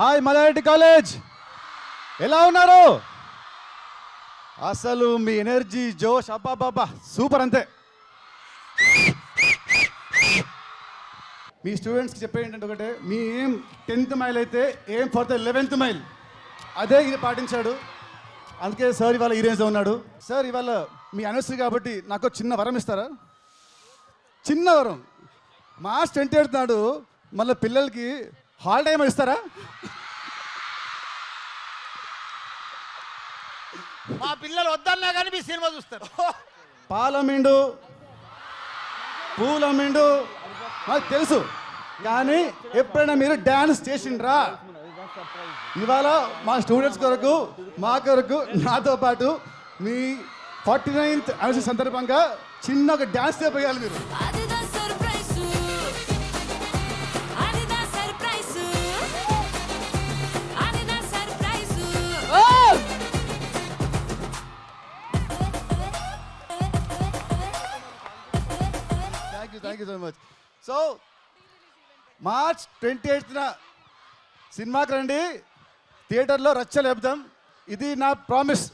Hi Malla Reddy college. ఎలా ఉన్నారు? అసలు మీ ఎనర్జీ జోష్ అబ్బా బాబా సూపర్ అంతే. మీ స్టూడెంట్స్కి చెప్పే ఏంటంటే ఒకటే మీ ఏం టెన్త్ మైల్ అయితే ఏం ఫర్ ద లెవెన్త్ మైల్ అదే ఇది పాటించాడు. అందుకే సార్ ఇవాళ ఈ రేంజ్లో ఉన్నాడు. సార్ ఇవాళ మీ అనర్సరీ కాబట్టి నాకు చిన్న వరం ఇస్తారా? చిన్న వరం. మాస్ ట్వంటీ ఎయిత్ నాడు మళ్ళీ పిల్లలకి హాలిడే ఏమో ఇస్తారా? మా పిల్లలు వద్దన్నా కానీ మీ సినిమా చూస్తారు. పాలమిండు పూలమిండు నాకు తెలుసు. కానీ ఎప్పుడైనా మీరు డ్యాన్స్ చేసిండ్రా? ఇవాళ మా స్టూడెంట్స్ కొరకు మా కొరకు నాతో పాటు మీ ఫార్టీ నైన్త్ అనవసరం సందర్భంగా చిన్న ఒక డ్యాన్స్ చేపేయాలి మీరు thank you thank you so much so March twenty ఎయిత్న సినిమాకి రండి. థియేటర్లో రచ్చ లేపుదాం ఇది నా ప్రామిస్.